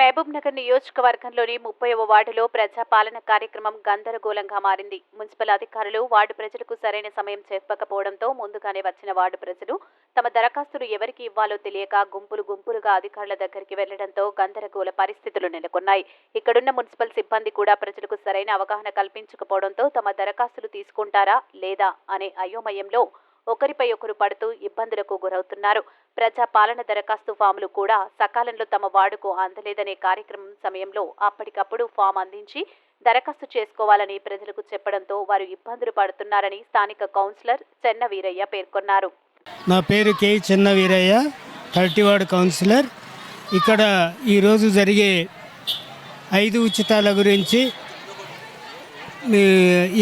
మహబూబ్ నగర్ నియోజకవర్గంలోని ముప్పైవ వార్డులో ప్రజాపాలన కార్యక్రమం గందరగోళంగా మారింది. మున్సిపల్ అధికారులు వార్డు ప్రజలకు సరైన సమయం చెప్పకపోవడంతో ముందుగానే వచ్చిన వార్డు ప్రజలు తమ దరఖాస్తులు ఎవరికి ఇవ్వాలో తెలియక గుంపులు గుంపులుగా అధికారుల దగ్గరికి వెళ్ళడంతో గందరగోళ పరిస్థితులు నెలకొన్నాయి. ఇక్కడున్న మున్సిపల్ సిబ్బంది కూడా ప్రజలకు సరైన అవగాహన కల్పించకపోవడంతో తమ దరఖాస్తులు తీసుకుంటారా లేదా అనే అయోమయంలో ఒకరిపై ఒకరు పడుతూ ఇబ్బందులకు గురవుతున్నారు. ప్రజా పాలన దరఖాస్తు ఫాములు కూడా సకాలంలో తమ వార్డుకు అందలేదనే కార్యక్రమం సమయంలో అప్పటికప్పుడు ఫామ్ అందించి దరఖాస్తు చేసుకోవాలని ప్రజలకు చెప్పడంతో వారు ఇబ్బందులు పడుతున్నారని స్థానిక కౌన్సిలర్ చెన్న వీరయ్య పేర్కొన్నారు. నా పేరు కే చిన్న వీరయ్య థర్టీ కౌన్సిలర్. ఇక్కడ ఈరోజు జరిగే ఐదు ఉచితాల గురించి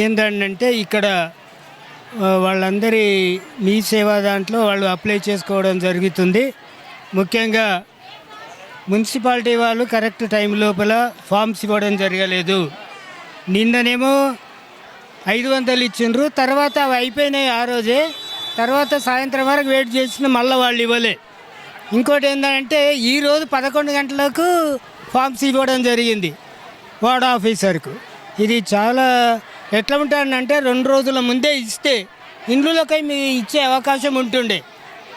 ఏంటంటే ఇక్కడ వాళ్ళందరి మీ సేవా దాంట్లో వాళ్ళు అప్లై చేసుకోవడం జరుగుతుంది. ముఖ్యంగా మున్సిపాలిటీ వాళ్ళు కరెక్ట్ టైం లోపల ఫామ్స్ ఇవ్వడం జరగలేదు. నిన్ననేమో ఐదు వందలు ఇచ్చిండ్రు తర్వాత అవి అయిపోయినాయి ఆ రోజే తర్వాత సాయంత్రం వరకు వెయిట్ చేసిన మళ్ళీ వాళ్ళు ఇవ్వలే. ఇంకోటి ఏంటంటే ఈరోజు పదకొండు గంటలకు ఫామ్స్ ఇవ్వడం జరిగింది వార్డ్ ఆఫీసర్కు. ఇది చాలా ఎట్లా ఉంటాడంటే రెండు రోజుల ముందే ఇస్తే ఇండ్లలోకై మీ ఇచ్చే అవకాశం ఉంటుండే.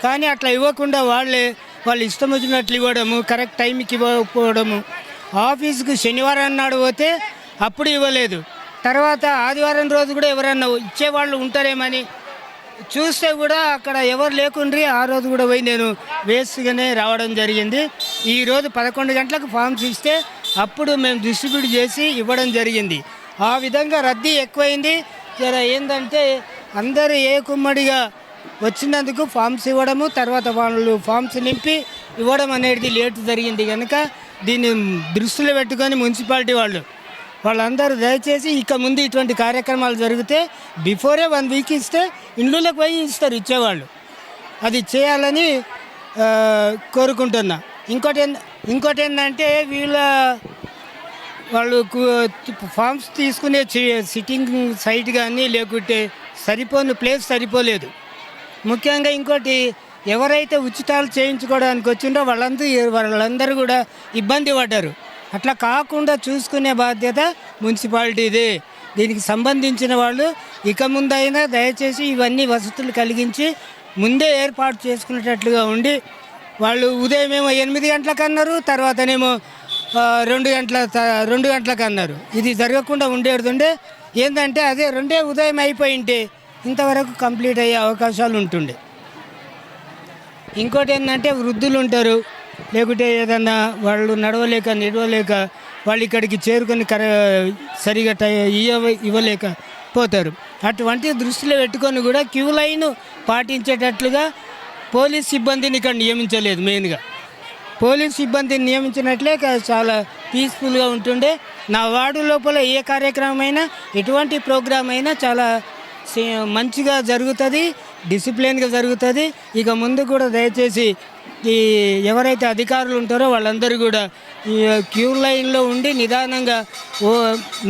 కానీ అట్లా ఇవ్వకుండా వాళ్ళే వాళ్ళు ఇష్టం వచ్చినట్లు ఇవ్వడము కరెక్ట్ టైంకి ఇవ్వకపోవడము. ఆఫీస్కి శనివారం నాడు పోతే అప్పుడు ఇవ్వలేదు. తర్వాత ఆదివారం రోజు కూడా ఎవరన్నా ఇచ్చేవాళ్ళు ఉంటారేమని చూస్తే కూడా అక్కడ ఎవరు లేకుండ్రి ఆ రోజు కూడా పోయి నేను వేస్ట్గానే రావడం జరిగింది. ఈరోజు పదకొండు గంటలకు ఫామ్స్ ఇస్తే అప్పుడు మేము డిస్ట్రిబ్యూట్ చేసి ఇవ్వడం జరిగింది. ఆ విధంగా రద్దీ ఎక్కువైంది. జర ఏంటంటే అందరూ ఏ కుమ్మడిగా వచ్చినందుకు ఫామ్స్ ఇవ్వడము తర్వాత వాళ్ళు ఫామ్స్ నింపి ఇవ్వడం అనేది లేట్ జరిగింది కనుక దీన్ని దృష్టిలో పెట్టుకొని మున్సిపాలిటీ వాళ్ళు వాళ్ళందరూ దయచేసి ఇక ముందు ఇటువంటి కార్యక్రమాలు జరిగితే బిఫోరే వన్ వీక్ ఇస్తే ఇండ్లకు పోయి ఇస్తారు ఇచ్చేవాళ్ళు. అది చేయాలని కోరుకుంటున్నా. ఇంకోటి ఇంకోటి ఏంటంటే వీళ్ళ వాళ్ళు ఫామ్స్ తీసుకునే సిట్టింగ్ సైట్ కానీ లేకుంటే సరిపోని ప్లేస్ సరిపోలేదు. ముఖ్యంగా ఇంకోటి ఎవరైతే ఉచితాలు చేయించుకోవడానికి వచ్చిండో వాళ్ళందరూ వాళ్ళందరూ కూడా ఇబ్బంది పడ్డారు. అట్లా కాకుండా చూసుకునే బాధ్యత మున్సిపాలిటీదే. దీనికి సంబంధించిన వాళ్ళు ఇక ముందైనా దయచేసి ఇవన్నీ వసతులు కలిగించి ముందే ఏర్పాటు చేసుకునేటట్లుగా ఉండి వాళ్ళు ఉదయం ఏమో ఎనిమిది గంటలకు అన్నారు తర్వాతనేమో రెండు గంటల త- రెండు గంటలకు అన్నారు. ఇది జరగకుండా ఉండేది ఏంటంటే అదే రెండే ఉదయం అయిపోయింటే ఇంతవరకు కంప్లీట్ అయ్యే అవకాశాలు ఉంటుండే. ఇంకోటి ఏంటంటే వృద్ధులు ఉంటారు. లేకుంటే ఏదన్నా వాళ్ళు నడవలేక నిడవలేక వాళ్ళు ఇక్కడికి చేరుకొని కర సరిగా ఇవ్వ ఇవ్వలేక పోతారు. అటువంటి దృష్టిలో పెట్టుకొని కూడా క్యూ లైన్ పాటించేటట్లుగా పోలీస్ సిబ్బందిని ఇక్కడ నియమించలేదు మెయిన్గా. పోలీస్ సిబ్బందిని నియమించినట్లే చాలా పీస్ఫుల్గా ఉంటుండే. నా వార్డు లోపల ఏ కార్యక్రమం అయినా ఎటువంటి ప్రోగ్రాం అయినా చాలా మంచిగా జరుగుతుంది డిసిప్లిన్గా జరుగుతుంది. ఇక ముందు కూడా దయచేసి ఈ ఎవరైతే అధికారులు ఉంటారో వాళ్ళందరూ కూడా ఈ క్యూ లైన్లో ఉండి నిదానంగా ఓ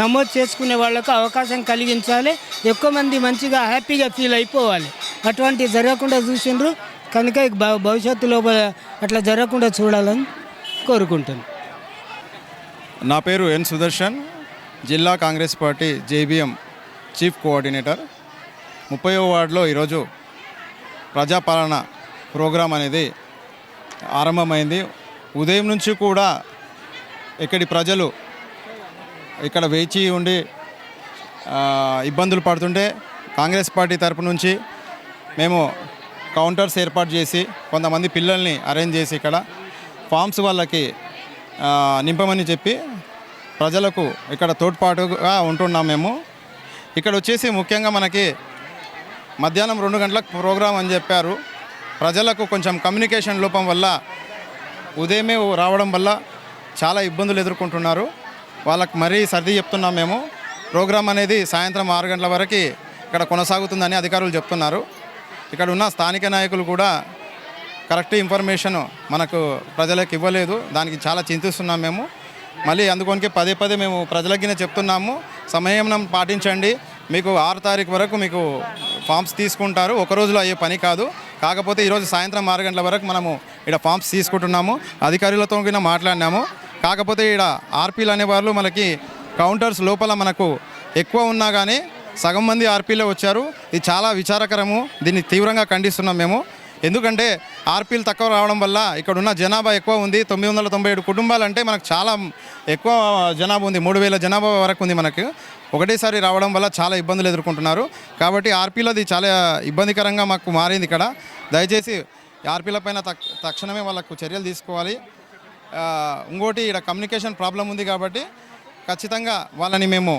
నమోదు చేసుకునే వాళ్ళకు అవకాశం కలిగించాలి. ఎక్కువ మంది మంచిగా హ్యాపీగా ఫీల్ అయిపోవాలి. అటువంటి జరగకుండా చూసిండ్రు. కనుక భవిష్యత్తు లోపల అట్లా జరగకుండా చూడాలని కోరుకుంటాను నా పేరు ఎన్ సుదర్శన్ జిల్లా Congress party JBM chief coordinator. ముప్పై వార్డులో ఈరోజు ప్రజాపాలన ప్రోగ్రాం అనేది ఆరంభమైంది. ఉదయం నుంచి కూడా ఇక్కడి ప్రజలు ఇక్కడ వేచి ఉండి ఇబ్బందులు పడుతుంటే కాంగ్రెస్ పార్టీ తరపు నుంచి మేము కౌంటర్స్ ఏర్పాటు చేసి కొంతమంది పిల్లల్ని అరేంజ్ చేసి ఇక్కడ ఫామ్స్ వాళ్ళకి నింపమని చెప్పి ప్రజలకు ఇక్కడ తోడ్పాటుగా ఉంటున్నాం మేము. ఇక్కడ వచ్చేసి ముఖ్యంగా మనకి మధ్యాహ్నం రెండు గంటలకు ప్రోగ్రాం అని చెప్పారు. ప్రజలకు కొంచెం కమ్యూనికేషన్ లోపం వల్ల ఉదయమే రావడం వల్ల చాలా ఇబ్బందులు ఎదుర్కొంటున్నారు. వాళ్ళకి మరీ సర్ది చెప్తున్నాం మేము. ప్రోగ్రాం అనేది సాయంత్రం ఆరు గంటల వరకు ఇక్కడ కొనసాగుతుందని అధికారులు చెప్తున్నారు. ఇక్కడ ఉన్న స్థానిక నాయకులు కూడా కరెక్ట్ ఇన్ఫర్మేషన్ మనకు ప్రజలకు ఇవ్వలేదు. దానికి చాలా చింతిస్తున్నాం మేము. మళ్ళీ అందుకోనికి పదే పదే మేము ప్రజలకినే చెప్తున్నాము. సమయం పాటించండి. మీకు ఆరు తారీఖు వరకు మీకు ఫామ్స్ తీసుకుంటారు. ఒక రోజులో అయ్యే పని కాదు. కాకపోతే ఈరోజు సాయంత్రం ఆరు గంటల వరకు మనము ఇక్కడ ఫామ్స్ తీసుకుంటున్నాము. అధికారులతో కూడా మాట్లాడినాము. కాకపోతే ఇక్కడ ఆర్పీలు అనేవాళ్ళు మనకి కౌంటర్స్ లోపల మనకు ఎక్కువ ఉన్నా కానీ సగం మంది ఆర్పీలే వచ్చారు. ఇది చాలా విచారకరము. దీన్ని తీవ్రంగా ఖండిస్తున్నాం మేము. ఎందుకంటే ఆర్పీలు తక్కువ రావడం వల్ల ఇక్కడ ఉన్న జనాభా ఎక్కువ ఉంది. తొమ్మిది వందల తొంభై ఏడు కుటుంబాలు అంటే మనకు చాలా ఎక్కువ జనాభా ఉంది. మూడు వేల జనాభా వరకు ఉంది మనకు. ఒకటేసారి రావడం వల్ల చాలా ఇబ్బందులు ఎదుర్కొంటున్నారు. కాబట్టి ఆర్పీలది చాలా ఇబ్బందికరంగా మాకు మారింది ఇక్కడ. దయచేసి ఆర్పీల పైన తక్- తక్షణమే వాళ్ళకు చర్యలు తీసుకోవాలి. ఇంకోటి ఇక్కడ కమ్యూనికేషన్ ప్రాబ్లం ఉంది కాబట్టి ఖచ్చితంగా వాళ్ళని మేము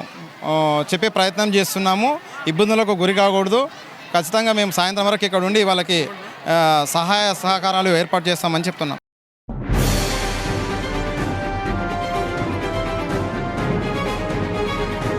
చెప్పే ప్రయత్నం చేస్తున్నాము. ఇబ్బందులకు గురి కాకూడదు. ఖచ్చితంగా మేము సాయంత్రం వరకు ఇక్కడ ఉండి వాళ్ళకి సహాయ సహకారాలు ఏర్పాటు చేస్తామని చెప్తున్నాం.